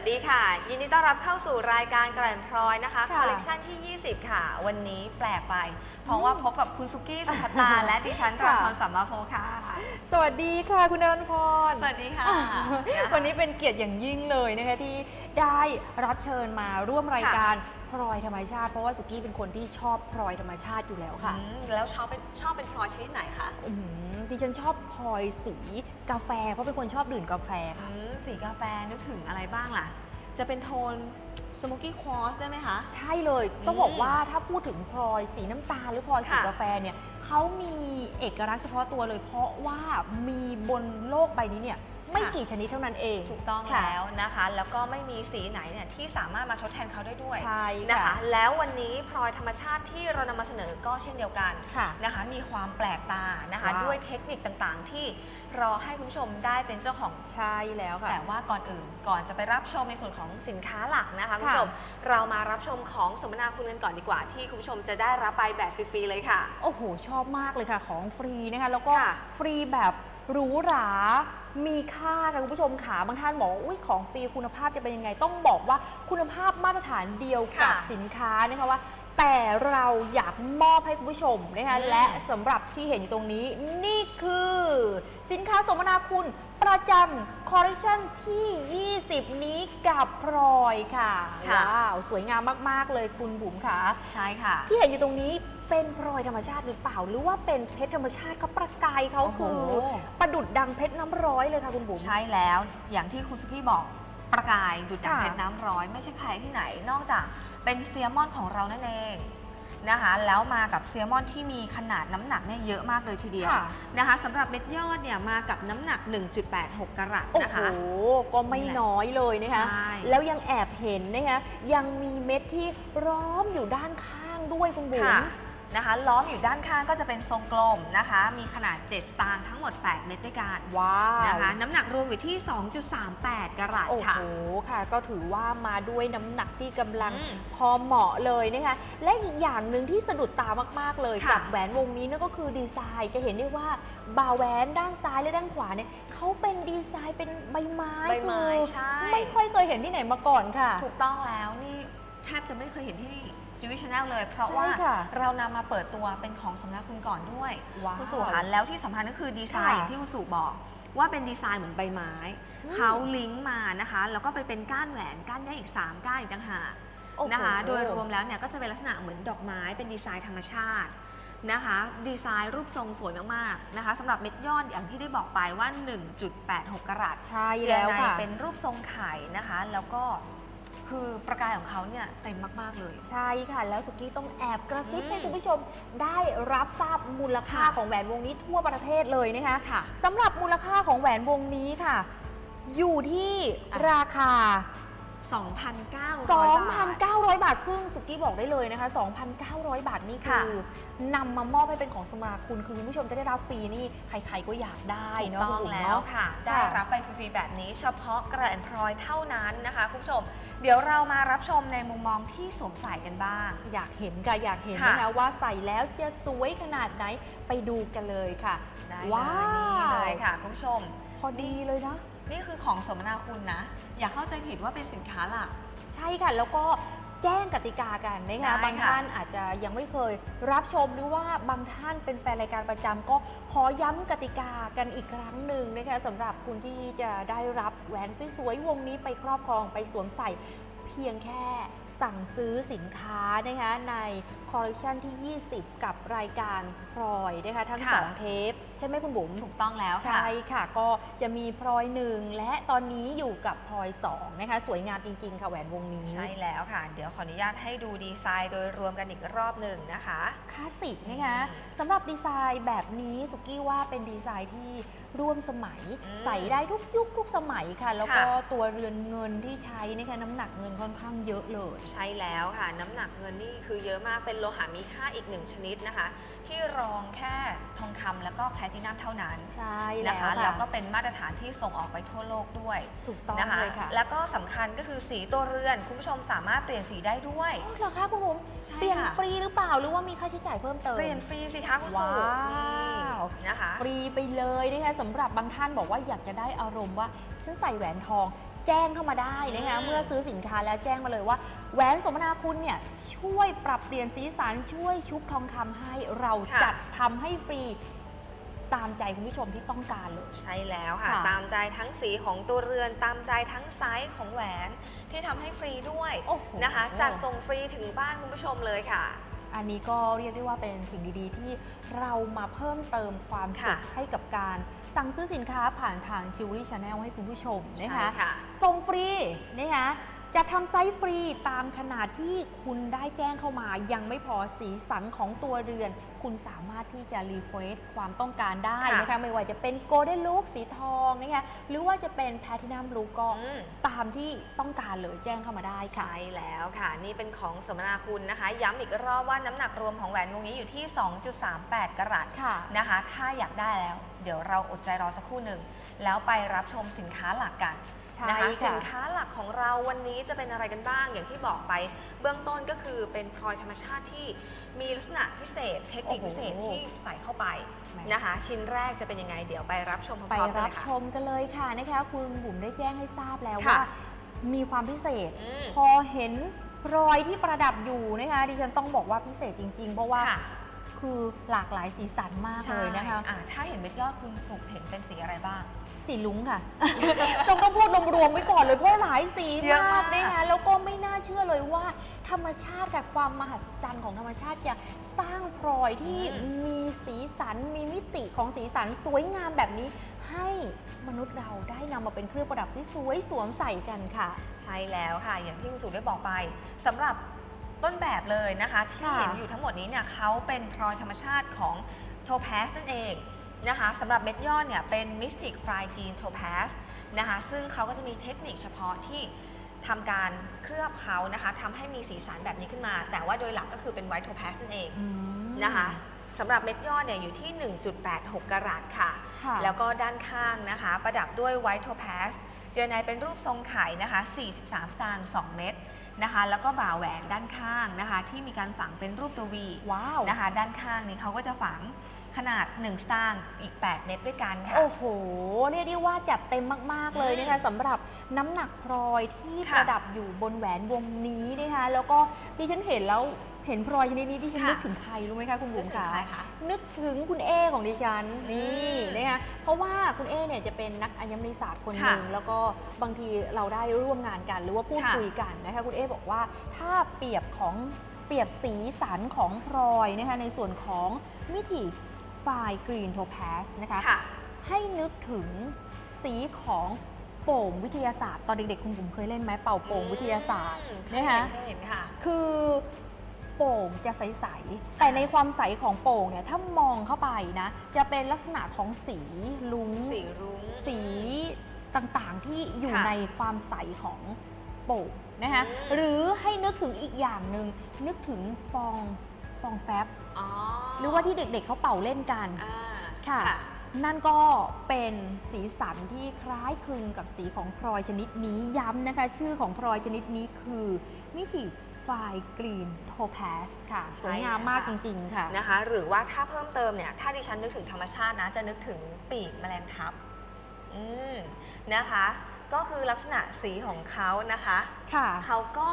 สวัสดีค่ะ ยินดีต้อนรับเข้าสู่รายการกระแมพลอยนะคะค่ะคอลเลกชันที่ 20 ค่ะ วันนี้แปลกไป เพราะว่าพบกับคุณซุกี้สุภัตตา และดิฉันราค่ะพรสัมมาโพค่ะ สวัสดีค่ะคุณเดินพรสวัสดีค่ะ วันนี้เป็นเกียรติอย่างยิ่งเลยนะคะที่ได้รับเชิญมาร่วมรายการ พลอยธรรมชาติ เพราะว่าสุกี้เป็นคนที่ชอบพลอยธรรมชาติอยู่แล้วค่ะ อืมแล้วชอบเป็นชอบเป็นพลอยชนิดไหนคะอืมดิฉันชอบพลอยสีกาแฟ เพราะเป็นคนชอบดื่มกาแฟอืค่ะมสีกาแฟนึกถึงอะไรบ้างล่ะ จะเป็นโทนสโมกี้ควอสได้ไหมคะ ใช่เลย ต้องบอกว่าถ้าพูดถึงพลอยสีน้ำตาลหรือพลอยสีค่ะกาแฟเนี่ยเขามีเอกลักษณ์เฉพาะตัวเลย เพราะว่ามีบนโลกใบนี้เนี่ย ไม่กี่ชนิดเท่านั้นเองถูกต้องค่ะ แล้วนะคะ แล้วก็ไม่มีสีไหนเนี่ยที่สามารถมาทดแทนเขาได้ด้วยใช่นะคะค่ะแล้ววันนี้พลอยธรรมชาติที่เรานำมาเสนอก็เช่นเดียวกันค่ะนะคะ มีความแปลกตานะคะ ว้าว ด้วยเทคนิคต่างๆ ที่รอให้คุณผู้ชมได้เป็นเจ้าของ ใช่แล้วค่ะ แต่ว่าก่อนอื่นก่อนจะไปรับชมในส่วนของสินค้าหลักนะคะคุณค่ะผู้ชมเรามารับชมของสมนาคุณกันก่อนดีกว่าที่คุณผู้ชมจะได้รับไปแบบฟรีๆเลยค่ะ โอ้โห ชอบมากเลยค่ะ ของฟรีนะคะ แล้วก็ค่ะฟรีแบบ หรูหรามีค่าค่ะคุณผู้ชมขาบางท่านบอกว่าอุ้ยของฟรีคุณภาพจะเป็นยังไง ต้องบอกว่าคุณภาพมาตรฐานเดียวกับค่ะสินค้านะคะว่า แต่เราอยากมอบให้คุณผู้ชมนะคะอืม และสำหรับที่เห็นอยู่ตรงนี้นี่คือ สินค้าสมนาคุณประจำคอลเลคชันที่ 20 นี้กับพลอยค่ะ ค่ะ ว้าว สวยงามมาก ๆ เลยคุณบุ๋มค่ะ ใช่ค่ะ ที่เห็นอยู่ตรงนี้ เป็นพลอยธรรมชาติหรือเปล่า หรือว่าเป็นเพชรธรรมชาติเขาประกายเขาโอ้โห คือประดุดดังเพชรน้ำร้อยเลยค่ะคุณบุ๋ม ใช่แล้วอย่างที่คุณสุกี้บอกประกายดุจดังค่ะ เพชรน้ำร้อยไม่ใช่ใครที่ไหน นอกจากเป็นเซียมอนของเรานั่นเองนะคะแล้วมากับเซียมอนที่มีขนาดน้ำหนักเนี่ยเยอะมากเลยทีเดียวค่ะ นะคะสำหรับเม็ดยอดเนี่ยมากับน้ำหนัก 1.86 กรัตโอ้นะโห คะ ก็ไม่น้อยเลยนะคะ ใช่ แล้วยังแอบเห็นนะคะ ยังมีเม็ดที่ร้อมอยู่ด้านข้างด้วยคุณบุ๋ม ค่ะ นะคะล้อมอยู่ด้านข้างก็จะเป็นทรงกลมนะคะ มีขนาด 7 สตางค์ทั้งหมด 8 เม็ดด้วยกันว้าวนะคะน้ำหนักรวมอยู่ที่ 2.38 กรัตโอ้ค่ะโหค่ะ ก็ถือว่ามาด้วยน้ำหนักที่กำลังอืมพอเหมาะเลยนะคะ และอีกอย่างหนึ่งที่สะดุดตามาก ๆ เลยค่ะกับแหวนวงนี้นั่นก็คือดีไซน์จะเห็นได้ว่าบ่าแหวนด้านซ้ายและด้านขวาเนี่ยเขาเป็นดีไซน์เป็นใบไม้ใบไม้คือใช่ไม่ค่อยเคยเห็นที่ไหนมาก่อนค่ะ ถูกต้องแล้วนี่แทบจะไม่เคยเห็นที่ จิวิชแนลเลย เพราะใช่ว่าค่ะเรานำมาเปิดตัวเป็นของสำนักคุณก่อนด้วยว้าวคุณสุคะแล้วที่สำคัญก็คือดีไซน์ค่ะอย่างที่คุณสุบอก ว่าเป็นดีไซน์เหมือนใบไม้ อืมเขาลิงก์มานะคะ แล้วก็ไปเป็นก้านแหวนก้านแยกอีก 3 ก้านอีกต่างหากโอ้โห นะคะ โดยรวมแล้วเนี่ยก็จะเป็นลักษณะเหมือนดอกไม้เป็นดีไซน์ธรรมชาตินะคะ ดีไซน์รูปทรงสวยมากๆนะคะสำหรับเม็ดยอดอย่างที่ได้บอกไปว่า 1.86กรัต ใช่เจแล้วไนค่ะ เป็นรูปทรงไข่นะคะ แล้วก็ คือประกายของเขาเนี่ยเต็มมาก ๆ เลย ใช่ค่ะ แล้วสุกี้ต้องแอบกระซิบอืมให้คุณผู้ชมได้รับทราบมูลค่าค่ะของแหวนวงนี้ทั่วประเทศเลยนะคะค่ะสำหรับมูลค่าของแหวนวงนี้ค่ะ อยู่ที่อะ ราคา 2,900 บาท 2,900 บาท ซึ่งสุกี้บอกได้เลยนะคะ 2,900 บาทนี่คืค่ะอนำมามอบให้เป็นของสมาคุณคือคุณผู้ชมจะได้รับฟรีนี่ใครๆก็อยากได้ถูกเนาะต้องคุณบุ๋มแล้วเนาะ ค่ะ ได้ค่ะ รับไปฟรีๆแบบนี้เฉพาะกระแอนพลอยเท่านั้นนะคะคุณผู้ชม เดี๋ยวเรามารับชมในมุมมองที่สวมใส่กันบ้าง อยากเห็นค่ะอยากเห็นค่ะนะคะว่าใส่แล้วจะสวยขนาดไหนไปดูกันเลยค่ะ ได้เลยว้าว นี่เลยค่ะคุณผู้ชม พอดีเลยนะ นี่คือของสมนาคุณนะ อย่าเข้าใจผิดว่าเป็นสินค้าหลัก ใช่ค่ะ แล้วก็แจ้งกติกากันนะได้คะบางค่ะท่านอาจจะยังไม่เคยรับชมหรือว่าบางท่านเป็นแฟนรายการประจำก็ขอย้ำกติกากันอีกครั้งหนึ่งนะคะสำหรับคุณที่จะได้รับแหวนสวยๆวงนี้ไปครอบครองไปสวมใส่ เพียงแค่สั่งซื้อสินค้านะคะในคอลเลคชันที่ 20 กับรายการพลอยนะคะทั้ง ค่ะ 2 เทป ใช่ไหมคุณบุ๋มถูกต้องแล้วค่ะ ใช่ค่ะ ก็จะมีพลอยหนึ่งและตอนนี้อยู่กับพลอย2นะคะ สวยงามจริงๆค่ะแหวนวงนี้ ใช่แล้วค่ะ เดี๋ยวขออนุญาตให้ดูดีไซน์โดยรวมกันอีกรอบหนึ่งนะคะคลาสสิกนะคะอืมสำหรับดีไซน์แบบนี้สุกี้ว่าเป็นดีไซน์ที่ร่วมสมัยอืมใส่ได้ทุกยุคทุกสมัยค่ะ แล้วก็ค่ะตัวเรือนเงินที่ใช้นะคะน้ำหนักเงินค่อนข้างเยอะเลย ใช่แล้วค่ะ น้ำหนักเงินนี่คือเยอะมากเป็นโลหะมีค่าอีกหนึ่งชนิดนะคะ ที่รองแค่ทองคำแล้วก็แพลตินัมเท่านั้นใช่นะแล้วคะค่ะแล้วก็เป็นมาตรฐานที่ส่งออกไปทั่วโลกด้วยถูกต้องนะคะเลยค่ะแล้วก็สำคัญก็คือสีตัวเรือน คุณผู้ชมสามารถเปลี่ยนสีได้ด้วยอ๋อเหรอคะคุณผมใช่เปลี่ยนค่ะ ฟรีหรือเปล่าหรือว่ามีค่าใช้จ่ายเพิ่มเติม เปลี่ยนฟรีสิคะคุณสุว้าวนี่นะคะ ฟรีไปเลยนะคะสำหรับบางท่านบอกว่าอยากจะได้อารมณ์ว่า ฉันใส่แหวนทอง แจ้งเข้ามาได้นะคะอืมเมื่อซื้อสินค้าแล้วแจ้งมาเลยว่าแหวนสมนาคุณเนี่ยช่วยปรับเปลี่ยนสีสันช่วยชุบทองคำให้เราจัดทำให้ฟรีตามใจคุณผู้ชมที่ต้องการเลย ใช่แล้วค่ะ ค่ะ ตามใจทั้งสีของตัวเรือน ตามใจทั้งไซส์ของแหวนที่ทำให้ฟรีด้วยโอ้โห นะคะ จัดส่งฟรีถึงบ้านคุณผู้ชมเลยค่ะ อันนี้ก็เรียกได้ว่าเป็นสิ่งดีๆ ที่เรามาเพิ่มเติมความสุขค่ะให้กับการ สั่งซื้อสินค้าผ่านทาง Jewelry Channel ให้คุณผู้ชมนะคะ ใช่ค่ะ ส่งฟรีนะคะ จะทำไซส์ฟรีตามขนาดที่คุณได้แจ้งเข้ามา ยังไม่พอสีสันของตัวเรือน คุณสามารถที่จะรีเควสความต้องการได้ค่ะนะคะไม่ว่าจะเป็น Golden Look สีทองนะคะหรือว่าจะเป็น Platinum Look ก็อืม ตามที่ต้องการเลยแจ้งเข้ามาได้ค่ะ ใช่แล้วค่ะนี่เป็นของสมนาคุณนะคะ ย้ำอีกรอบว่าน้ำหนักรวมของแหวนวงนี้อยู่ที่ 2.38 กรัตค่ะ นะคะ ถ้าอยากได้แล้ว เดี๋ยวเราอดใจรอสักครู่หนึ่ง แล้วไปรับชมสินค้าหลักกัน ใช่นะคะค่ะ สินค้าหลักของเราวันนี้จะเป็นอะไรกันบ้าง อย่างที่บอกไป เบื้องต้นก็คือเป็นพลอยธรรมชาติที่มีลักษณะพิเศษ เทคนิคโอ้พิโหเศษที่ใส่เข้าไปแหมนะคะ ชิ้นแรกจะเป็นยังไงเดี๋ยวไปรับชมพไปร้อมๆกันรัเลบยค่ะ ชมกันเลยค่ะนะคะคุณบุ๋มได้แจ้งให้ทราบแล้วค่ะว่า มีความพิเศษ อืมพอเห็นรอยที่ประดับอยู่นะคะดิฉันต้องบอกว่าพิเศษจริง ๆ เพราะว่าค่ะ คือหลากหลายสีสันมากเลยนะคะใช่อ่ถ้าเห็นเม็ดยอดคุณสุกเห็นเป็นสีอะไรบ้าง สีลุ้งค่ะต้องต้องพูดรวมๆไว้ก่อนเลยเพราะหลายสีเยอะมามากก นะคะแล้วก็ไม่น่าเชื่อเลยว่า ธรรมชาติกับความมหัศจรรย์ของธรรมชาติจะสร้างพลอยที่อืมมีสีสันมีมิติของสีสันสวยงามแบบนี้ ให้มนุษย์เราได้นำมาเป็นเครื่องประดับสวยๆสวมใส่กันค่ะ ใช่แล้วค่ะ อย่างที่คุณสุได้บอกไปสำหรับต้นแบบเลยนะคะ ที่ค่ะเห็นอยู่ทั้งหมดนี้เนี่ยเขาเป็นพลอยธรรมชาติของโท p a z นั่นเอง นะคะสำหรับเม็ดยอดเนี่ยเป็น Mystic Fry Green Topaz นะคะซึ่งเขาก็จะมีเทคนิคเฉพาะที่ทำการเคลือบเขานะคะทำให้มีสีสันแบบนี้ขึ้นมา แต่ว่าโดยหลักก็คือเป็น White Topaz นั่นเองอืมนะคะสำหรับเม็ดยอดเนี่ยอยู่ที่ 1.86 กรัตค่ะค่ะแล้วก็ด้านข้างนะคะ ประดับด้วยไวท์โท p a z เจอในเป็นรูปทรงไข่นะคะ 43 สตางค์2เม็ดนะคะ แล้วก็บ่าแหวนด้านข้างนะคะ ที่มีการฝังเป็นรูปตัววีว้าวนะคะ ด้านข้างนี้เขาก็จะฝัง ขนาด 1 สตางค์อีก 8 เม็ดด้วยกันค่ะ โอ้โห เรียกได้ว่าจัดเต็มมาก ๆ เลยนะคะสำหรับน้ำหนักพลอยที่ค่ะประดับอยู่บนแหวนวงนี้นะคะแล้วก็ดิฉันเห็นแล้วเห็นพลอยชนิดนี้ดิฉันค่ะ นึกถึงใครรู้ไหมคะคุณบุ๋มนึกถึคะงใครคะนึกถึงคุณเอของดิฉันนี่อืมนะคะเพราะว่าคุณเอเนี่ยจะเป็นนักอัญมณีศาสตร์คนหนึ่งค่ะแล้วก็บางทีเราได้ร่วมงานกันหรือว่าพูดค่ะคุยกันนะคะคุณเอบอกว่าถ้าเปรียบของเปรียบสีสันของพลอยนะคะในส่วนของมิติ ไฟกรีนโท p a z นะคะค่ะให้นึกถึงสีของโป่งวิทยาศาสตร์ ตอนเด็กๆ คุณบุ๋มเคยเล่นไหมเป่าโป่งวิทยาศาสตร์อืมนะคะเคยเห็นค่ะ คือโป่งจะใส ๆ แต่ในความใสของโป่งเนี่ยถ้ามองเข้าไปนะ จะเป็นลักษณะของสีลุงสีรุ้ง สีต่างๆที่อยู่ค่ะในความใสของโป่งนะคะอืมหรือให้นึกถึงอีกอย่างหนึ่งนึกถึงฟอง ฟองแฟบอ๋อหรือว่าที่เด็กๆเขาเป่าเล่นกันอ่าค่ะ นั่นก็เป็นสีสันที่คล้ายคลึงกับสีของพลอยชนิดนี้ย้ำนะคะ ชื่อของพลอยชนิดนี้คือมิติไฟกรีนโท p a z ค่ะใช่สวยงามมากจริง ๆ ค่ะ นะคะ หรือว่าถ้าเพิ่มเติมเนี่ย ถ้าดิฉันนึกถึงธรรมชาตินะ จะนึกถึงปีกแมลงทับ อืม นะคะ ก็คือลักษณะสีของเขานะคะ ค่ะ เขาก็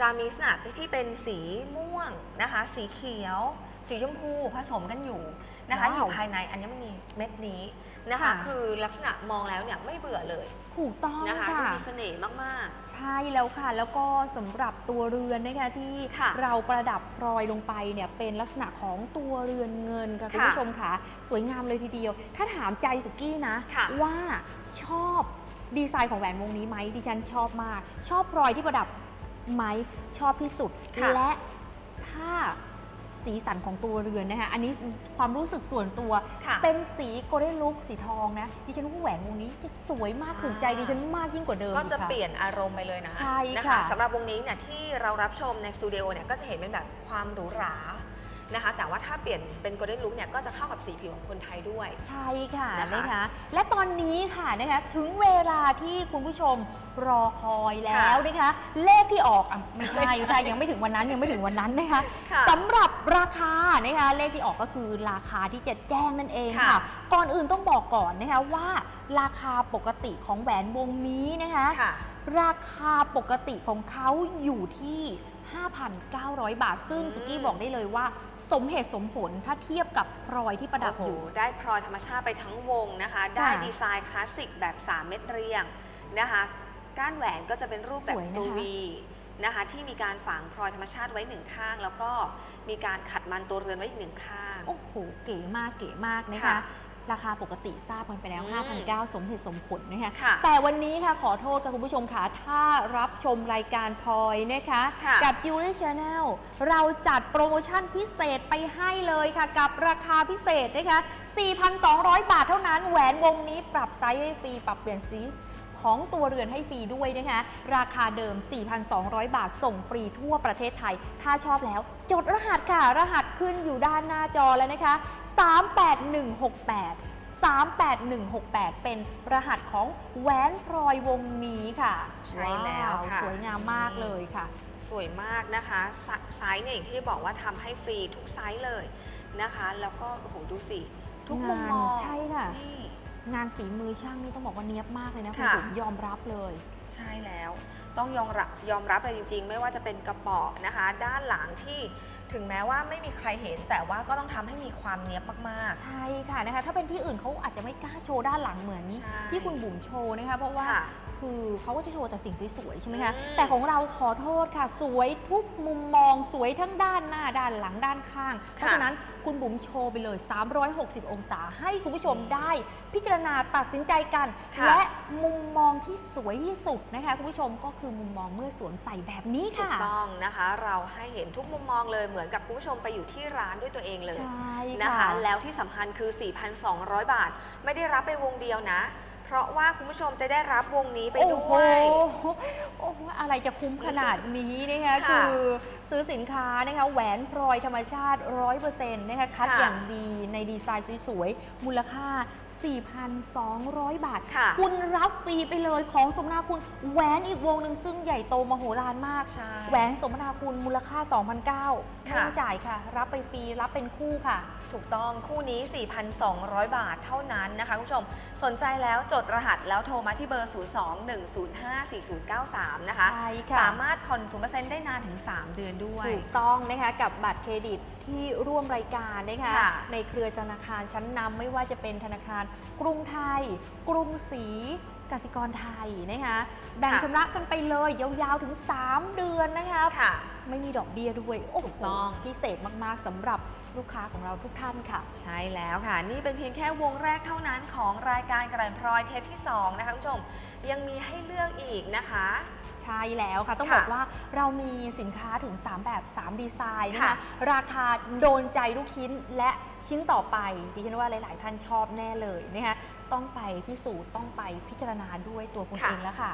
จะมีลักษณะที่เป็นสีม่วงนะคะ สีเขียว สีชมพูผสมกันอยู่นะคะ ว้าว อยู่ภายในอัญมณีเม็ดนี้นะคะ ค่ะ คือลักษณะมองแล้วเนี่ยไม่เบื่อเลยถูกต้องนะคะค่ะดูมีเสน่ห์มาก ใช่แล้วค่ะ แล้วก็สำหรับตัวเรือนนะคะที่ค่ะเราประดับพลอยลงไปเนี่ยเป็นลักษณะของตัวเรือนเงินค่ะคุณค่ะผู้ชมค่ะ สวยงามเลยทีเดียว ถ้าถามใจสุกี้นะ ค่ะ ว่าชอบดีไซน์ของแหวนวงนี้ไหมดิฉันชอบมาก ชอบพลอยที่ประดับ ไหมชอบที่สุด ค่ะ และถ้าสีสันของตัวเรือนนะคะ อันนี้ความรู้สึกส่วนตัว ค่ะ เป็นสีโกลเด้นลุกสีทองนะ ดิฉันว่าแหวนวงนี้จะสวยมากถูกใจดิฉันมากยิ่งกว่าเดิมๆก็จะอีค่ เปลี่ยนอารมณ์ไปเลยนะใช่นะค่ะคะสำหรับวงนี้เนี่ยที่เรารับชมในสตูดิโอเนี่ยก็จะเห็นเป็นแบบความหรูหรา นะคะ แต่ว่าถ้าเปลี่ยนเป็นโกลเด้นลุคเนี่ยก็จะเข้ากับสีผิวของคนไทยด้วย ใช่ค่ะนะคะนะคะ และตอนนี้ค่ะนะคะถึงเวลาที่คุณผู้ชมรอคอยแล้วนะคะ เลขที่ออกอะไม่ใช่ไม่ใช่ยังไม่ถึงวันนั้นยังไม่ถึงวันนั้นนะคะค่ะสำหรับราคานะคะเลขที่ออกก็คือราคาที่จะแจ้งนั่นเองค่ะ ค่ะก่อนอื่นต้องบอกก่อนนะคะว่าราคาปกติของแหวนวงนี้นะคะ ค่ะ ราคาปกติของเขาอยู่ที่ 5,900 บาท ซึ่งอืมสุกี้บอกได้เลยว่า สมเหตุสมผลถ้าเทียบกับพลอยที่ประดับโอ้อโหยู่ ได้พลอยธรรมชาติไปทั้งวงนะคะ ได้ค่ะดีไซน์คลาสสิกแบบ 3 เม็ดเรียงนะคะ ก้านแหวนก็จะเป็นรูปแบบสวยนะคะ ตัววีนะคะที่มีการฝังพลอยธรรมชาติไว้หนึ่งข้าง แล้วก็มีการขัดมันตัวเรือนไว้อีกหนึ่งข้าง โอ้โห เก๋มากเก๋มากนะคะ ค่ะ ราคาปกติทราบกันไปแล้ว อืม5,900 สมเหตุสมผลนะคะค่ะแต่วันนี้ค่ะขอโทษค่ะคุณผู้ชมค่ะ ถ้ารับชมรายการพลอยนะคะ ค่ะ กับ Jewelry Channel เราจัดโปรโมชั่นพิเศษไปให้เลยค่ะ กับราคาพิเศษนะคะ 4,200 บาทเท่านั้น แหวนวงนี้ปรับไซส์ให้ฟรี ปรับเปลี่ยนสีของตัวเรือนให้ฟรีด้วยนะคะ ราคาเดิม 4,200 บาทส่งฟรีทั่วประเทศไทย ถ้าชอบแล้ว จดรหัสค่ะ รหัสขึ้นอยู่ด้านหน้าจอแล้วนะคะ 38168 38168 เป็นรหัสของแหวนพลอยวงนี้ค่ะใช่แล้วาวค่ะสวยงามมากเลยค่ะ สวยมากนะคะไซไซส์เนี่ยอย่างที่บอกว่าทำให้ฟรีทุกไซส์เลยนะคะ แล้วก็โอ้โหดูสิ ทุกมุมมองงานใช่ค่ะ นี่ งานฝีมือช่างนี่ต้องบอกว่าเนียบมากเลยนะคุณค่ะผมยอมรับเลย ใช่แล้ว ต้องยอมรับยอมรับเลยจริง ๆ ไม่ว่าจะเป็นกระเป๋อนะคะ ด้านหลังที่ ถึงแม้ว่าไม่มีใครเห็นแต่ว่าก็ต้องทำให้มีความเนี้ยบมาก ใช่ค่ะนะคะ ถ้าเป็นที่อื่นเขาอาจจะไม่กล้าโชว์ด้านหลังเหมือน ใช่ที่คุณบุ๋มโชว์นะคะ เพราะๆ ว่าค่ะ คือเขาก็จะโชว์แต่สิ่งสวยๆใช่ไหมคะอืม แต่ของเราขอโทษค่ะ สวยทุกมุมมองสวยทั้งด้านหน้าด้านหลังด้านข้าง เพราะฉะนั้นคุณบุ๋มโชว์ไปเลย 360 องศาให้คุณผู้ชมได้ พิจารณาตัดสินใจกัน ค่ะและมุมมองที่สวยที่สุดนะคะคุณผู้ชมก็คือมุมมองเมื่อสวมใส่แบบนี้ถูกค่ะ ต้องนะคะ เราให้เห็นทุกมุมมองเลยเหมือนกับคุณผู้ชมไปอยู่ที่ร้านด้วยตัวเองเลยใช่นะคะ ค่ะ แล้วที่สำคัญคือ 4,200 บาท ไม่ได้รับไปวงเดียวนะ เพราะว่าคุณผู้ชมจะได้รับวงนี้ไปด้วย โอ้โหโอ้โหอะไรจะคุ้มขนาดนี้นะคะค่ะ คือ ซื้อสินค้านะคะแหวนพลอยธรรมชาติ 100%นะคะคัดค่ะอย่างดีในดีไซน์สวยๆ มูลค่า 4,200 บาทค่ะคุณรับฟรีไปเลยของสมนาคุณแหวนอีกวงหนึ่งซึ่งใหญ่โตมโหฬารมาก ใช่แหวนสมนาคุณมูลค่า2,900ไม่ค่ะ ต้องจ่ายค่ะ รับไปฟรีรับเป็นคู่ค่ะ ถูกต้องคู่นี้ 4,200 บาทเท่านั้นนะคะคุณผู้ชม สนใจแล้วจดรหัสแล้วโทรมาที่เบอร์ 02-105-4093 นะคะ ใช่ค่ะ สามารถผ่อน 0%ได้นานถึง 3 เดือนด้วย ถูกต้องนะคะกับบัตรเครดิตที่ร่วมรายการนะคะค่ะในเครือธนาคารชั้นนำไม่ว่าจะเป็นธนาคารกรุงไทย กรุงศรีกสิกรไทยนะคะแบ่งค่ะ ชำระกันไปเลยยาวๆถึง 3 เดือนนะคะ ค่ะ ไม่มีดอกเบี้ยด้วยโอ้โหถูกต้องพิเศษมากๆสำหรับลูกค้าของเราทุกท่านค่ะ ใช่แล้วค่ะ นี่เป็นเพียงแค่วงแรกเท่านั้นของรายการกระดานพลอยเทปที่ 2 นะคะคุณผู้ชม ยังมีให้เลือกอีกนะคะใช่แล้วค่ะ ต้องค่ะบอกว่าเรามีสินค้าถึง 3 แบบ 3 ดีไซน์นะคะค่ะราคาโดนใจลูกชิ้นและชิ้นต่อไปดิฉันว่าหลาย ๆ ท่านชอบแน่เลยนะคะต้องไปพิสูจน์ต้องไปพิจารณาด้วยตัวคุณค่ะเองแล้วค่ะ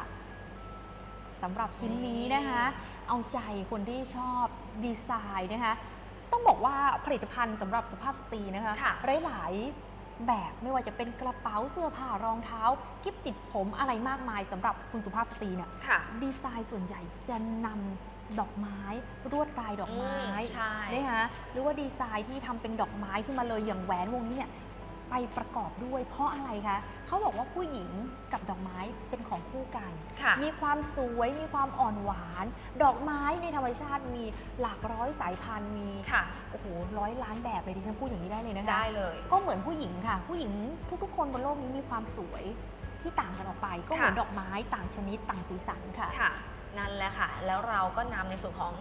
สำหรับชิ้นนี้นะคะ เอาใจคนที่ชอบดีไซน์นะคะต้องบอกว่าผลิตภัณฑ์สำหรับสุภาพสตรีนะคะค่ะหลายๆแบบไม่ว่าจะเป็นกระเป๋าเสื้อผ้ารองเท้ากิฟติดผมอะไรมากมายสำหรับคุณสุภาพสตรีเนี่ยค่ะดีไซน์ส่วนใหญ่จะนำดอกไม้รวดลายดอกไม้อืมใช่นะคะหรือว่าดีไซน์ที่ทำเป็นดอกไม้ขึ้นมาเลยอย่างแหวนวงนี้เนี่ย ไปประกอบด้วย เพราะอะไรคะเขาบอกว่าผู้หญิงกับดอกไม้เป็นของคู่กัน ค่ะมีความสวยมีความอ่อนหวาน ดอกไม้ในธรรมชาติมีหลากร้อยสายพันธุ์มีค่ะ โอ้โหร้อยล้านแบบเลยดิฉันพูดอย่างนี้ได้เลยนะคะ ได้เลย ก็เหมือนผู้หญิงค่ะ ผู้หญิงทุกๆคนบนโลกนี้มีความสวยที่ต่างกันออกไป ก็เหมือนค่ะ ดอกไม้ต่างชนิดต่างสีสันค่ะ ค่ะ นั่นแหละค่ะ แล้วเราก็นำในส่วนของ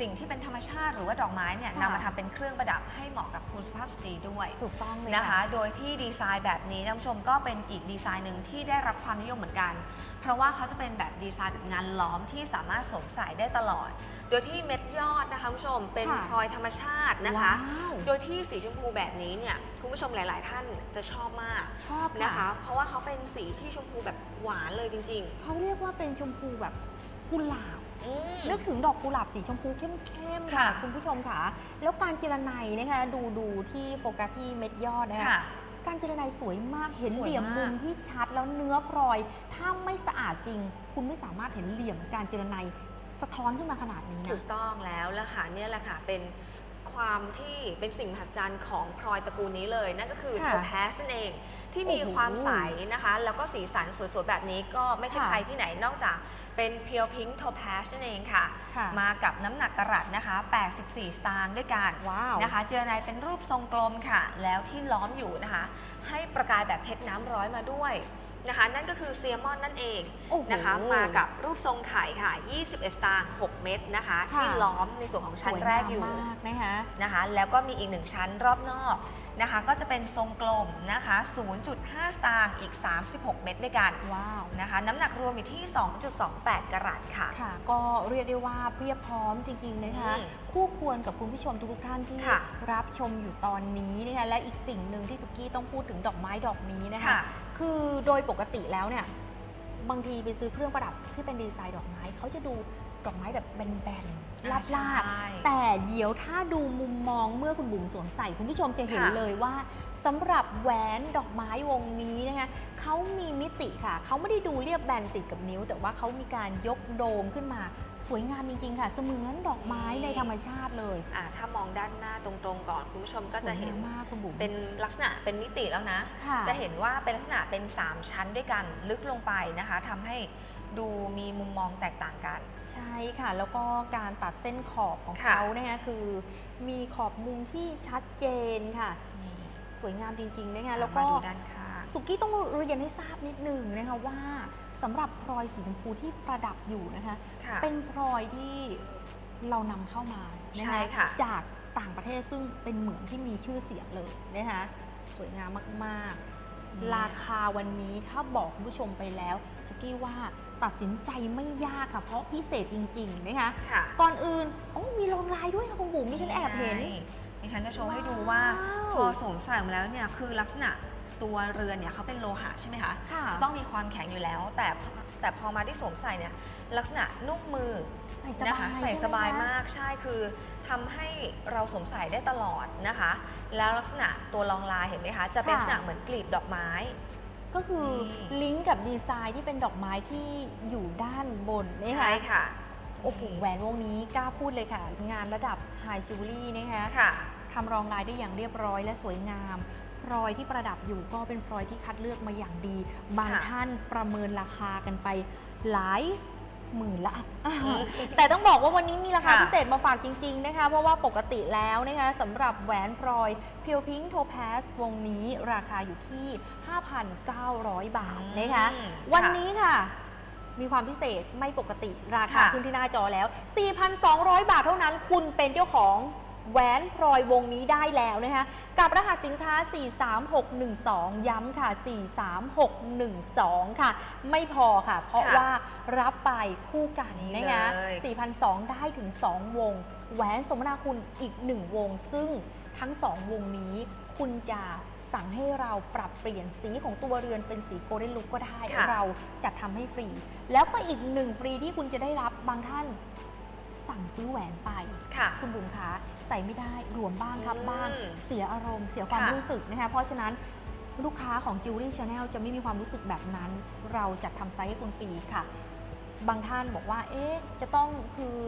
สิ่งที่เป็นธรรมชาติหรือว่าดอกไม้เนี่ยค่ะ นำมาทำเป็นเครื่องประดับให้เหมาะกับคุณสุภาพสตรีด้วยถูกต้องเลยนะคะ โดยที่ดีไซน์แบบนี้ท่านผู้ชมก็เป็นอีกดีไซน์หนึ่งที่ได้รับความนิยมเหมือนกัน เพราะว่าเขาจะเป็นแบบดีไซน์แบบงานล้อมที่สามารถสวมใส่ได้ตลอด โดยที่เม็ดยอดนะคะคุณผู้ชมเป็นค่ะพลอยธรรมชาตินะคะ ว้าวโดยที่สีชมพูแบบนี้เนี่ยคุณผู้ชมหลาย ๆ ท่านจะชอบมากชอบนะคะ เพราะว่าเขาเป็นสีที่ชมพูแบบหวานเลยจริง เขาเรียกว่าเป็นชมพูแบบกุหลาบๆ อืม นึกถึงดอกกุหลาบสีชมพูเข้มๆค่ะ ค่ะคุณผู้ชมค่ะ แล้วการเจรไนนะคะดูดูที่โฟกัสที่เม็ดยอดนะคะ ค่ะ การเจรไนายสวยมากเห็นสวยมากเหลี่ยมมุมที่ชัดแล้วเนื้อพลอย ถ้าไม่สะอาดจริง คุณไม่สามารถเห็นเหลี่ยมการเจรไนายสะท้อนขึ้นมาขนาดนี้ถูนะ กต้องแล้วละค่ะเนี่ยแหละค่ะเป็นความที่เป็นสิ่งมหัศจรรย์ของพลอยตระกูลนี้เลย นั่นก็คือค่ะโทแพสนั่นเองที่มีโอ้โหความใสนะคะ แล้วก็สีสันสวยๆแบบนี้ก็ไม่ใช่ค่ะ ใครที่ไหนนอกจาก เป็นเพียวพิงค์โทแพสนั่นเองค่ะ ค่ะมากับน้ำหนักกระรัตนะคะ 84 สตางค์ด้วยกันว้าว นะคะ เจอไนเป็นรูปทรงกลมค่ะ แล้วที่ล้อมอยู่นะคะ ให้ประกายแบบเพชรน้ำร้อยมาด้วยนะคะ นั่นก็คือเซียมอนนั่นเองโอ้โหนะคะ มากับรูปทรงไข่ค่ะ 21 สตางค์6เม็ดนะคะ ค่ะ ที่ล้อมในส่วนของชั้นแรกอยู่สวงามมากนะคะ นะคะ แล้วก็มีอีกหนึ่งชั้นรอบนอก นะคะ ก็จะเป็นทรงกลมนะคะ 0.5 สตางค์อีก 36 เม็ดด้วยกันว้าวนะคะ น้ำหนักรวมอยู่ที่ 2.28 กรัตค่ะ ค่ะ ก็เรียกได้ว่าเพียบพร้อมจริง ๆ นะคะ อืมคู่ควรกับคุณผู้ชมทุกๆท่านที่ค่ะรับชมอยู่ตอนนี้นะคะ และอีกสิ่งหนึ่งที่สุกี้ต้องพูดถึงดอกไม้ดอกนี้นะคะ ค่ะ คือโดยปกติแล้วเนี่ย บางทีไปซื้อเครื่องประดับที่เป็นดีไซน์ดอกไม้เขาจะดู ดอกไม้แบบแบนๆลาบลาดใช่แต่เดี๋ยวถ้าดูมุมมองเมื่อคุณบุ๋มสวมใส่คุณผู้ชมจะเห็นค่ะเลยว่าสำหรับแหวนดอกไม้วงนี้นะคะเขามีมิติค่ะ เขาไม่ได้ดูเรียบแบนติดกับนิ้ว แต่ว่าเขามีการยกโดมขึ้นมา สวยงามจริงๆค่ะ เสมือนดอกไม้ในธรรมชาติเลยอ่าถ้ามองด้านหน้าตรงๆก่อนคุณผู้ชมก็จะเห็นสวยงามมากคุณบุ๋มเป็นลักษณะเป็นมิติแล้วนะค่ะจะเห็นว่าเป็นลักษณะเป็น 3 ชั้นด้วยกันลึกลงไปนะคะทำให้ ดูมีมุมมองแตกต่างกัน ใช่ค่ะ แล้วก็การตัดเส้นขอบของค่ะ เขานะคะคือ มีขอบมุมที่ชัดเจนค่ะ นี่สวยงามจริงๆนะคะแล้วก็ มาดูด้านข้าง สุกี้ต้องเรียนให้ทราบนิดหนึ่งนะคะว่าสำหรับพลอยสีชมพูที่ประดับอยู่นะคะ ค่ะ เป็นพลอยที่เรานำเข้ามานะใช่คะค่ะ จากต่างประเทศซึ่งเป็นเหมืองที่มีชื่อเสียงเลยนะคะสวยงามมากนี่ๆราคาวันนี้ถ้าบอกคุณผู้ชมไปแล้วสุกี้ว่า ตัดสินใจไม่ยากค่ะ เพราะพิเศษจริง ๆ นะคะ ค่ะก่อนอื่นโอ้มีลงลายด้วยค่ะคุณบุ๋มที่ฉันแอบเห็นดิฉันจะโชว์ให้ดูว่าว้าวพอสวมใส่มาแล้วเนี่ยคือลักษณะตัวเรือนเนี่ยเขาเป็นโลหะใช่ไหมคะค่ะ จะต้องมีความแข็งอยู่แล้ว แต่พอแต่พอมาที่สวมใส่เนี่ยลักษณะนุ่มมือ ใส่สนะบาคะยใส่ช่ไหสบายคะมากใช่คือทำให้เราสวมใส่ได้ตลอดนะคะ แล้วลักษณะตัวรองลายเห็นไหมคะ จะเป็นลักษณะเหมือนกลีบดอกไม้ ก็คือนี่ลิงก์กับดีไซน์ที่เป็นดอกไม้ที่อยู่ด้านบนนะใช่คะค่ะ โอ้โหแหวนวงนี้กล้าพูดเลยค่ะ งานระดับไฮชิวลี่นะคะค่ะทำรองลายได้อย่างเรียบร้อยและสวยงามพลอยที่ประดับอยู่ก็เป็นพลอยที่คัดเลือกมาอย่างดี บางค่ะท่านประเมินราคากันไปหลาย หมื่นละมแต่ต้องบอกว่าวันนี้มีราคาค่ะพิเศษมาฝากจริง ๆ นะคะ เพราะว่าปกติแล้วนะคะสำหรับแหวนพลอยเพียวพิงโทแพสวงนี้ราคาอยู่ที่ 5,900 บาทนะคะ อืมวันค่ะนี้ค่ะ มีความพิเศษไม่ปกติราคาค่ะ ขึ้นที่หน้าจอแล้ว 4,200 บาทเท่านั้นคุณเป็นเจ้าของ แหวนพลอยวงนี้ได้แล้วนะคะกับรหัสสินค้า 43612 ย้ำค่ะ 43612 ค่ะ ไม่พอค่ะ เพราะค่ะว่ารับไปคู่กันนี่นะคะเลย4,200ได้ถึง 2 วง แหวนสมนาคุณอีก 1 วง ซึ่งทั้ง 2 วงนี้ คุณจะสั่งให้เราปรับเปลี่ยนสีของตัวเรือนเป็นสีโกลเด้นลุกก็ได้ ค่ะ เราจัดทำให้ฟรี แล้วก็อีกหนึ่งฟรีที่คุณจะได้รับบางท่านสั่งซื้อแหวนไป ค่ะ คุณบุ๋มคะ ใส่ไม่ได้หลวมบ้างครับอืมบ้างเสียอารมณ์เสียความค่ะรู้สึกนะคะเพราะฉะนั้นลูกค้าของ Jewelry Channel จะไม่มีความรู้สึกแบบนั้น เราจัดทำไซส์ให้คุณฟรีค่ะ บางท่านบอกว่า เอ๊ะ จะต้องคือ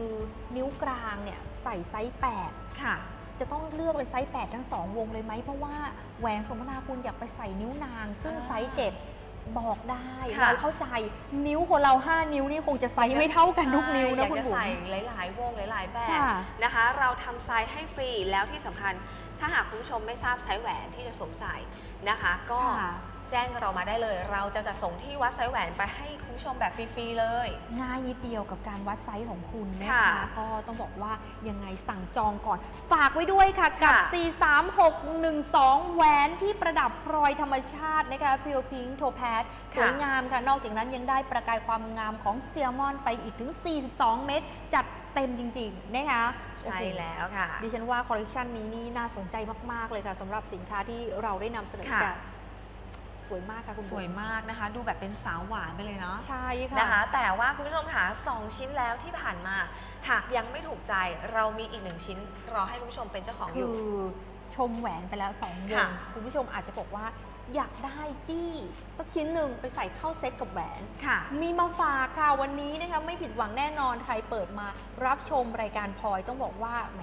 นิ้วกลางเนี่ยใส่ไซส์ค่ะ8จะต้องเลือกเป็นไซส์ 8 ทั้ง 2 วงเลยไหม เพราะว่าแหวนสมนาคุณอยากไปใส่นิ้วนาง ซึ่งอ่าไซส์ 7 บอกได้ค่ะ เราเข้าใจนิ้วคนเรา 5 นิ้วนี่คงจะไซส์ไม่เท่ากันทุกนิ้วนะใช่คุณอยากบุ๋จะมใส่หลาย ๆ วงหลาย ๆ แบบค่ะนะคะ เราทำไซส์ให้ฟรีแล้วที่สำคัญ ถ้าหากคุณผู้ชมไม่ทราบไซส์แหวนที่จะสวมใส่นะคะ ก็ค่ะ แจ้งเรามาได้เลย เราจะจัดส่งที่วัดไซส์แหวนไปให้คุณ ผู้ชมแบบฟรีๆเลย ง่ายนิดเดียวกับการวัดไซส์ของคุณนะค่ะคะก็ต้องบอกว่ายังไงสั่งจองก่อน ฝากไว้ด้วยค่ะกับ ค่ะ 43612 แหวนที่ประดับพลอยธรรมชาตินะคะพิวพิงโทแพสสวยงามค่ะ นอกจากนั้นยังได้ประกายความงามของเซียมอนไปอีกถึง 42 เม็ดจัดเต็มจริงๆนะคะใช่โอ้โห แล้วค่ะ ดิฉันว่าคอลเลกชันนี้นี่น่าสนใจมาก ๆ เลยค่ะสำหรับสินค้าที่เราได้นำเสนอค่ะ กัน สวยมากค่ะคุณสบุ๋วยมากนะคะ ดูแบบเป็นสาวหวานไปเลยเนาะใช่ค่ะนะคะ แต่ว่าคุณผู้ชมค่ะสองชิ้นแล้วที่ผ่านมา หากยังไม่ถูกใจเรามีอีกหนึ่งชิ้น รอให้คุณผู้ชมเป็นเจ้าของอคืยู่อชมแหวนไปแล้ว2วค่ะงคุณผู้ชมอาจจะบอกว่าอยากได้จี้สักชิ้นหนึ่งไปใส่เข้าเซ็ตกับแหวนค่ะ มีมาฝากค่ะวันนี้นะคะไม่ผิดหวังแน่นอนใครเปิดมารับชมรายการพลอยต้องบอกว่าแหม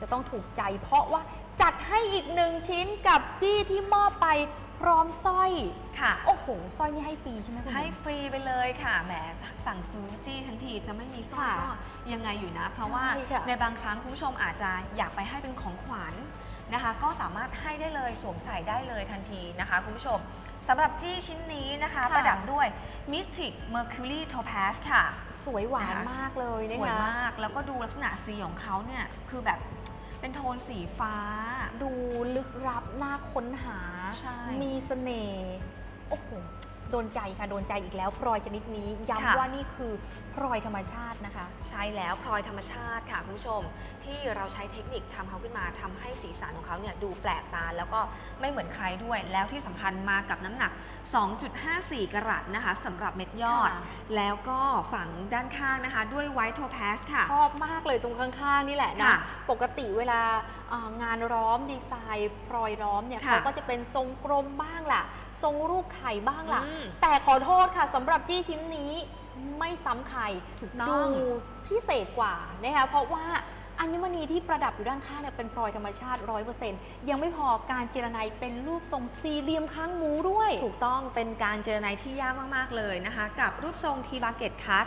จะต้องถูกใจ เพราะว่าจัดให้อีกหนึ่งชิ้นกับจี้ที่มอบไป พร้อมสร้อยค่ะ โอ้โหสร้อยนี่ให้ฟรีใช่ไหมคุณให้บุ๋มฟรีไปเลยค่ะ แหม สั่งซื้อจี้ทันทีจะไม่มีสร้อยค่ะก็ยังไงอยู่นะ เพราะว่าใช่ค่ะในบางครั้งคุณผู้ชมอาจจะอยากไปให้เป็นของขวัญนะคะ ก็สามารถให้ได้เลยสวมใส่ได้เลยทันทีนะคะคุณผู้ชมสำหรับจี้ชิ้นนี้นะคะค่ะประดับด้วย Mystic Mercury Topaz ค่ะ สวยหวานนะคะมากเลยสนะวยคะมาก แล้วก็ดูลักษณะสีของเขาเนี่ยคือแบบ เป็นโทนสีฟ้า ดูลึกลับน่าค้นหา ใช่ มีเสน่ห์ โอ้โห โดนใจค่ะโดนใจอีกแล้วพลอยชนิดนี้ค่ะย้ำว่านี่คือพลอยธรรมชาตินะคะ ใช่แล้วพลอยธรรมชาติค่ะคุณผู้ชม ที่เราใช้เทคนิคทำเขาขึ้นมาทำให้สีสันของเขาเนี่ยดูแปลกตาแล้วก็ไม่เหมือนใครด้วย แล้วที่สำคัญมากับน้ำหนัก 2.54 กรัตนะคะสำหรับเม็ดยอด ค่ะ แล้วก็ฝั่งด้านข้างนะคะ ด้วยไวท์โทแพสค่ะ ชอบมากเลยตรงข้างๆ นี่แหละนะ ค่ะปกติเวลาอ่า งานร้อมดีไซน์พลอยร้อมเนี่ยค่ะเขาก็จะเป็นทรงกลมบ้างล่ะ ทรงรูปไข่บ้างล่ะ อืมแต่ขอโทษค่ะสำหรับจี้ชิ้นนี้ไม่ซ้ำไข่ถูกต้อง ดูพิเศษกว่านะคะเพราะว่าอัญมณีที่ประดับอยู่ด้านข้างเนี่ยเป็นพลอยธรรมชาติ 100%ยังไม่พอการเจรไนเป็นรูปทรงสี่เหลี่ยมค้างหมูด้วย ถูกต้องเป็นการเจอในที่ยากมาก ๆ เลยนะคะ กับรูปทรงทีบาเกตคัต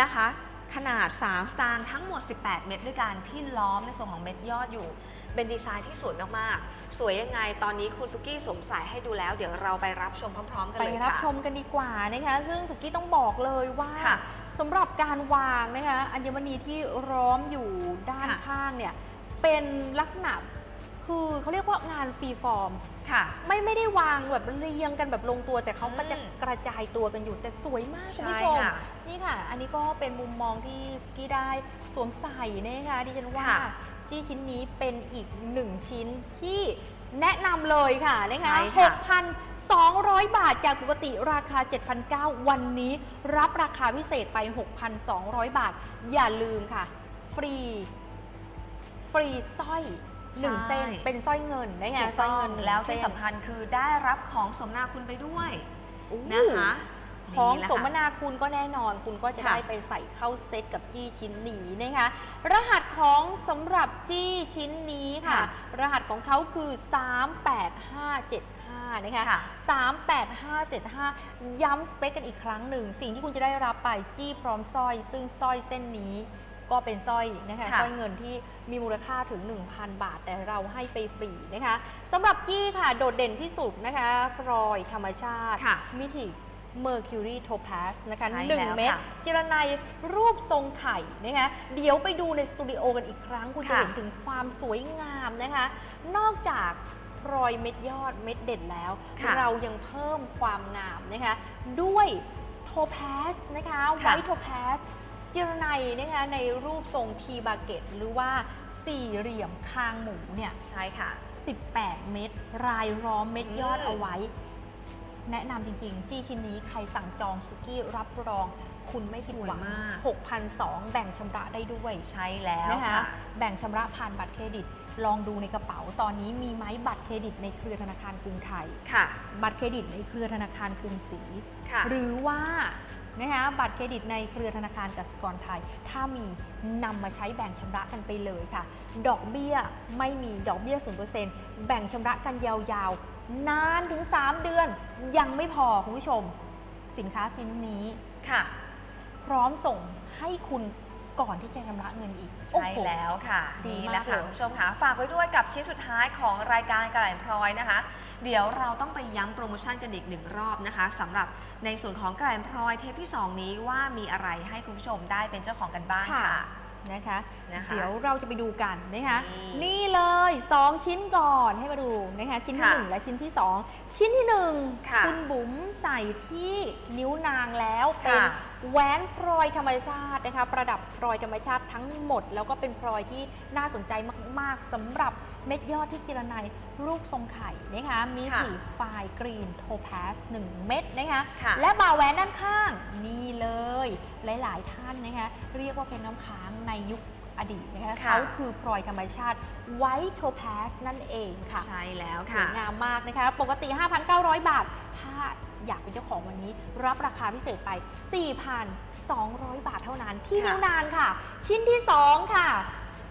นะคะ ขนาด 3 สตางค์ทั้งหมด 18 เม็ดด้วยกันที่ล้อมในส่วนของเม็ดยอดอยู่ เป็นดีไซน์ที่สวยมากๆ สวยยังไงตอนนี้คุณซุกี้สวมใส่ให้ดูแล้ว เดี๋ยวเราไปรับชมพร้อมๆ กันไปเลยรับค่ะชมกันดีกว่านะคะ ซึ่งสุกี้ต้องบอกเลยว่าค่ะสำหรับการวางนะคะอัญมณีที่ร้อมอยู่ด้านค่ะ ข้างเนี่ยเป็นลักษณะคือเขาเรียกว่างานฟรีฟอร์ม ค่ะ ไม่ไม่ได้วางแบบเรียงกันแบบลงตัว แต่เขาก็จะอืมกระจายตัวกันอยู่แต่สวยมากคุณใช่ผู้ชมค่ะนี่ค่ะ อันนี้ก็เป็นมุมมองที่สกี้ได้สวมใส่นะคะดิฉันว่าค่ะ ที่ชิ้นนี้เป็นอีกหนึ่งชิ้นที่แนะนำเลยค่ะนะคะ ใช่ค่ะ 6,200 บาทจากปกติราคา 7,900 วันนี้ รับราคาพิเศษไป 6,200 บาท อย่าลืมค่ะ ฟรี ฟรีสร้อยหนึ่งใช่เส้น เป็นสร้อยเงินนะคะถูกสร้อยต้อเงิงนหนึ่งแล้วที่เส้นสำคัญคือได้รับของสมนาคุณไปด้วยอู้ นะคะ ของนี่แหละสมค่ะนาคุณก็แน่นอน คุณก็จะค่ะได้ไปใส่เข้าเซตกับจี้ชิ้นนี้นะคะ รหัสของสำหรับจี้ชิ้นนี้ค่ะค่ะรหัสของเขาคือ 38575นะคะค่ะ38575 ย้ำสเปคกันอีกครั้งหนึ่ง สิ่งที่คุณจะได้รับไปจี้พร้อมสร้อย ซึ่งสร้อยเส้นนี้ก็เป็นสร้อยนะคะค่ะสร้อยเงินที่มีมูลค่าถึง 1,000 บาท แต่เราให้ไปฟรีนะคะสำหรับจี้ค่ะ โดดเด่นที่สุดนะคะพลอยธรรมชาติค่ะมิถิ Mercury Topaz นะคะใช่หนึ่งแล้วเม็ดค่ะจิรนัยรูปทรงไข่นะคะเดี๋ยวไปดูในสตูดิโอกันอีกครั้ง คุณจะค่ะเห็นถึงความสวยงามนะคะ นอกจากพลอยเม็ดยอดเม็ดเด่นแล้วค่ะเรายังเพิ่มความงามนะคะด้วยโทแพสนะคะไวค่ะท์โทแพสจิรนัยนะคะในรูปทรงทีบาเกตหรือว่าสี่เหลี่ยมคางหมูเนี่ยใช่ค่ะ 18 เม็ดรายล้อมเม็ดยอดอืมเอาไว้ แนะนำจริงๆ จี้ชิ้นนี้ใครสั่งจองสุกี้รับรองคุณไม่ผิดหวังสวยมาก 6,200 แบ่งชำระได้ด้วยใช่แล้วนะคะ ค่ะ แบ่งชำระผ่านบัตรเครดิต ลองดูในกระเป๋า ตอนนี้มีไหมบัตรเครดิตในเครือธนาคารกรุงไทย ค่ะ บัตรเครดิตในเครือธนาคารกรุงศรี ค่ะ หรือว่านะคะบัตรเครดิตในเครือธนาคารกสิกรไทย ถ้ามีนำมาใช้แบ่งชำระกันไปเลยค่ะ ดอกเบี้ยไม่มีดอกเบี้ย 0%แบ่งชำระกันยาวๆ นานถึง 3 เดือนยังไม่พอคุณผู้ชม สินค้าชิ้นนี้ค่ะ พร้อมส่งให้คุณก่อนที่จะชำระเงินอีกใช่โอ้โห แล้วค่ะดีนี่มากแหละค่ะเลย คุณผู้ชมค่ะฝากไว้ด้วยกับชิ้นสุดท้ายของรายการกระแหล่งพลอยนะคะ เดี๋ยวเราต้องไปย้ำโปรโมชั่นกันอีกหนึ่งรอบนะคะสำหรับในส่วนของกระแหล่งพลอยเทปที่ 2 นี้ว่ามีอะไรให้คุณผู้ชมได้เป็นเจ้าของกันบ้างค่ะ ค่ะ นะคะนะคะ เดี๋ยวเราจะไปดูกันนะคะนี่นี่เลย 2 ชิ้นก่อนให้มาดูนะคะชิ้นที่ค่ะ1และชิ้นที่ 2 ชิ้นที่1ค่ะคุณบุ๋มใส่ที่นิ้วนางแล้วเป็น ค่ะ แหวนพลอยธรรมชาตินะคะ ประดับพลอยธรรมชาติทั้งหมด แล้วก็เป็นพลอยที่น่าสนใจมาก ๆสำหรับเม็ดยอดที่จิรนัยรูปทรงไข่นะคะมีค่ะสีไฟกรีนโทแพส1เม็ดนะคะค่ะและบ่าแหวนด้านข้างนี่เลย หลาย ๆ ท่านนะคะเรียกว่าเป็นน้ำค้างในยุค อดีตนะคะค่ะเขาคือพลอยธรรมชาติไวท์โทพาสนั่นเองค่ะ ใช่แล้วสวค่ะยงามมากนะคะ ปกติ 5,900 บาท ถ้าอยากเป็นเจ้าของวันนี้ รับราคาพิเศษไป 4,200 บาทเท่านั้นที่ค่ะนิ้วนางค่ะ ชิ้นที่ 2 ค่ะ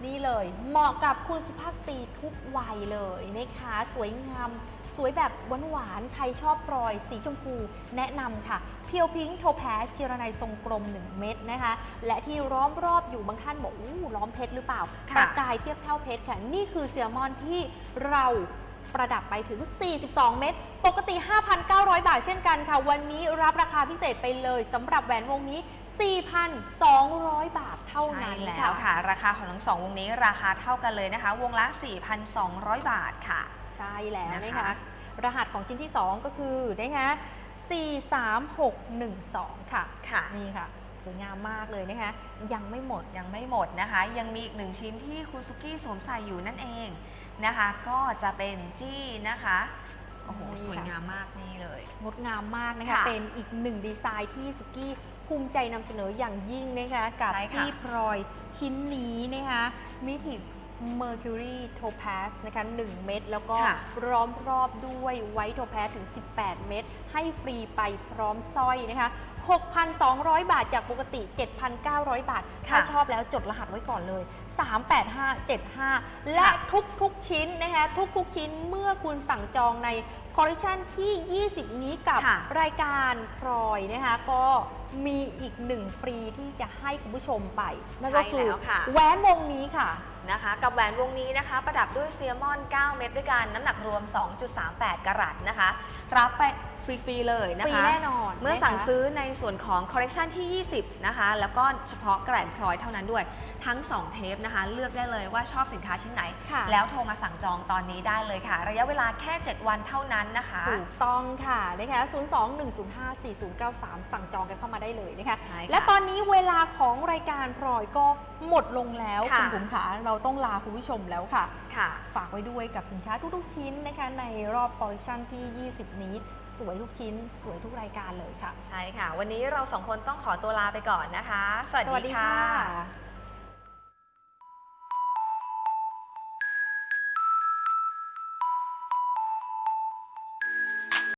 นี่เลยเหมาะกับคุณสุภาพสตรีทุกวัยเลยนะคะ สวยงาม สวยแบบหวานๆ ใครชอบพลอยสีชมพูแนะนำค่ะ เพียวพิงค์โทแพสเจรไนทรงกลม 1 เม็ดนะคะ และที่ล้อมรอบอยู่บางท่านบอกอู้ล้อมเพชรหรือเปล่าค่ะประกายเทียบเท่าเพชรค่ะ นี่คือเซลมอนที่เราประดับไปถึง 42 เม็ด ปกติ 5,900 บาทเช่นกันค่ะ วันนี้รับราคาพิเศษไปเลยสำหรับแหวนวงนี้ 4,200 บาทเท่าใช่นั้นแล้วค่ะ ราคาของทั้งสองวงนี้ราคาเท่ากันเลยนะคะ วงละ 4,200 บาทค่ะ ใช่แล้วนะคะนะคะ รหัสของชิ้นที่ 2 ก็คือนะคะ43612 ค่ะ ค่ะ นี่ค่ะ สวยงามมากเลยนะคะ ยังไม่หมด ยังไม่หมดนะคะ ยังมีอีกหนึ่งชิ้นที่คุณซุกี้สวมใส่อยู่นั่นเองนะคะ ก็จะเป็นจี้นะคะ โอ้โหนี่สวยค่ะงามมากนี่เลย งดงามมากนะคะ ค่ะเป็นอีกหนึ่งดีไซน์ที่สุกี้ภูมิใจนำเสนออย่างยิ่งนะคะ กับใช่ค่ะ ที่พลอยชิ้นนี้นะคะมิถิ Mercury Topaz นะคะ 1 เม็ดแล้วก็ค่ะร้อมรอบด้วยไวท์โทแพสถึง 18 เม็ดให้ฟรีไปพร้อมสร้อยนะคะ 6,200 บาทจากปกติ 7,900 บาทถ้าค่ะชอบแล้วจดรหัสไว้ก่อนเลย 38575 และทุกๆชิ้นนะคะ ทุกๆชิ้นเมื่อคุณสั่งจองในคอลเลคชันที่ 20 นี้กับ ค่ะ รายการพลอยนะคะก็มีอีกหนึ่งฟรีที่จะให้คุณผู้ชมไป นั่นก็คือใช่แล้วค่ะ แหวนวงนี้ค่ะ นะคะ กับแหวนวงนี้นะคะ ประดับด้วยเซียมอน 9 เม็ดด้วยกัน น้ำหนักรวม 2.38 กรัตนะคะ รับไปฟรีๆเลยนะฟรีคะแน่นอนเมื่อนะคะสั่งซื้อในส่วนของคอลเลกชันที่ 20 นะคะ แล้วก็เฉพาะแกรนพลอยเท่านั้นด้วย ทั้ง 2 เทปนะคะ เลือกได้เลยว่าชอบสินค้าชิ้นไหน ค่ะ แล้วโทรมาสั่งจองตอนนี้ได้เลยค่ะ ระยะเวลาแค่ 7 วันเท่านั้นนะคะ ถูกต้องค่ะนะคะ021054093 สั่งจองกันเข้ามาได้เลยนะคะใช่ค่ะและตอนนี้เวลาของรายการพลอยก็หมดลงแล้วค่ะคุณบุ๋มขาเราต้องลาคุณผู้ชมแล้วค่ะ ค่ะ ฝากไว้ด้วยกับสินค้าทุกๆชิ้นนะคะ ในรอบคอลเลคชันที่ 20 นี้ สวยทุกชิ้น สวยทุกรายการเลยค่ะ ใช่ค่ะ วันนี้เราสองคนต้องขอตัวลาไปก่อนนะคะ สวัสสวัสดีดีค่ะค่ะ